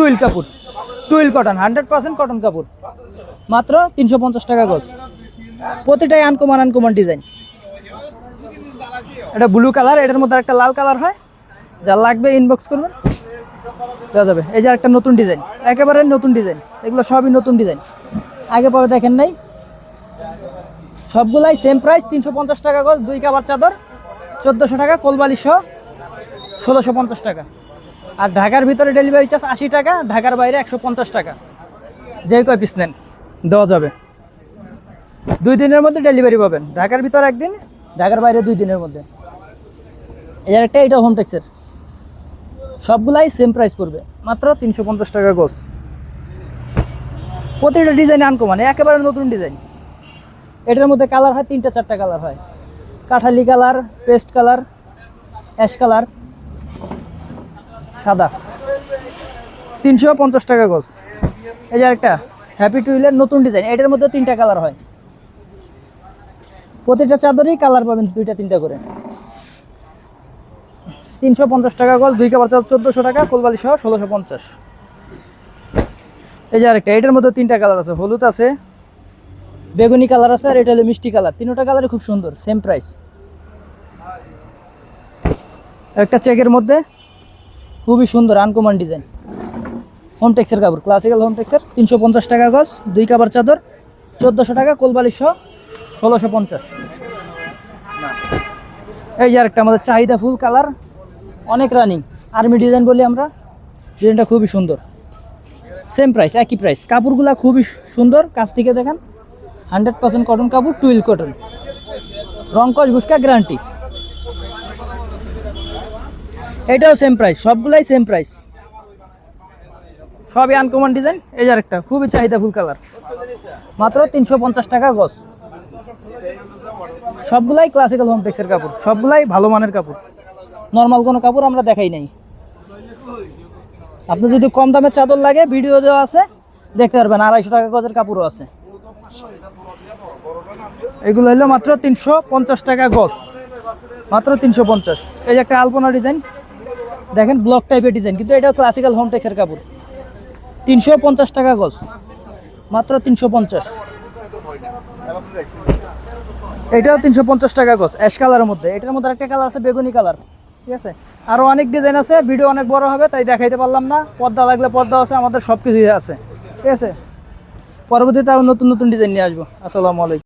Twill কাপড়। Twill cotton hundred percent cotton কাপড়। মাত্র তিনশো পঞ্চাশ টাকা গজ। প্রতিটাই আনকমান আনকমান ডিজাইন এটা ব্লু কালার এটার মধ্যে একটা লাল কালার হয়। যা লাগবে ইনবক্স করবেন। দেওয়া যাবে। এই যে একটা নতুন ডিজাইন একেবারে নতুন ডিজাইন এগুলো সবই নতুন ডিজাইন আগে পরে দেখেন নাই। সবগুলাই সেম প্রাইস তিনশো পঞ্চাশ টাকা গজ, দুই কাবার চাদর, চোদ্দোশো টাকা কোলবালি সহ ষোলোশো পঞ্চাশ টাকা। আর ঢাকার ভিতরে ডেলিভারি চার্জ আশি টাকা, ঢাকার বাইরে একশো পঞ্চাশ টাকা। যে কয় পিস নেন, দেওয়া যাবে। দুই দিনের মধ্যে ডেলিভারি পাবেন। ঢাকার ভিতরে একদিন, ঢাকার বাইরে দুই দিনের মধ্যে। এর একটা এটা হোম ট্যাক্সের সবগুলাই সেম প্রাইস পড়বে। মাত্র তিনশো পঞ্চাশ টাকা গোস প্রতিটা ডিজাইন আনকমান একেবারে নতুন ডিজাইন এটার মধ্যে কালার হয়, তিনটা চারটা কালার হয়। Kathali colour paste colour ash colour সাদা। তিনশো পঞ্চাশ টাকা গোস এই যে একটা হ্যাপি টুইলের নতুন ডিজাইন এটার মধ্যে তিনটা কালার হয়। প্রতিটা চাদরেই কালার পাবেন দুইটা, তিনটা করে। তিনশো পঞ্চাশ টাকা গজ, দুই কাবার চাদর চোদ্দোশো টাকা কোলবালি সহ ষোলোশো পঞ্চাশ। এই যে আরেকটা, এটার মধ্যে তিনটা কালার আছে। হলুদ আছে, বেগুনি কালার আছে, আর এটা হলো মিষ্টি কালার তিনটা কালারই খুব সুন্দর সেম প্রাইস একটা চেকের মধ্যে খুবই সুন্দর আনকমান ডিজাইন। হোম টেক্সের কাপড় ক্লাসিক্যাল হোম টেক্সের তিনশো পঞ্চাশ টাকা গজ, দুই কাবার চাদর, চোদ্দোশো টাকা কোলবালি সহ ষোলোশো পঞ্চাশ। এই যে আরেকটা আমাদের চাহিদা ফুল কালার, অনেক রানিং আর্মি ডিজাইন বলি আমরা ডিজাইনটা খুবই সুন্দর। সেম প্রাইস একই প্রাইস কাপড়গুলা খুবই সুন্দর, কাছ থেকে দেখেন। হান্ড্রেড পার্সেন্ট কটন কাপড় টুইল কটন রংকশ বুসকা গ্যারান্টি এটাও সেম প্রাইস সবগুলাই সেম প্রাইস সবই আনকমন ডিজাইন এই যে আরেকটা, খুবই চাহিদা ফুল কালার মাত্র তিনশো পঞ্চাশ টাকা গজ। সবগুলাই ক্লাসিক্যাল হোম টেক্সের কাপড়, সবগুলাই ভালো মানের কাপড়। নর্মাল কোনো কাপড় আমরা দেখাই নাই। আপনি যদি কম দামের চাদর লাগে ভিডিও দেওয়া আছে, দেখতে পারবেন, আড়াইশো টাকা গজের কাপড়ও আছে। এগুলো হলো মাত্র তিনশো পঞ্চাশ টাকা গজ। মাত্র তিনশো পঞ্চাশ। এই যে একটা আলপনা ডিজাইন দেখেন ব্লক টাইপের ডিজাইন কিন্তু এটাও ক্লাসিক্যাল হোম টেক্সের কাপড়। তিনশো পঞ্চাশ টাকা গজ, মাত্র তিনশো পঞ্চাশ। এটাও তিনশো পঞ্চাশ টাকা গজ অ্যাশ কালারের মধ্যে। এটার মধ্যে একটা কালার আছে, বেগুনি কালার ঠিক আছে? আরও অনেক ডিজাইন আছে ভিডিও অনেক বড় হবে, তাই দেখাইতে পারলাম না। পর্দা লাগলে পর্দা আছে, আমাদের সব কিছুই আছে, ঠিক আছে? পরবর্তীতে আরও নতুন নতুন ডিজাইন নিয়ে আসব। আসসালামু আলাইকুম।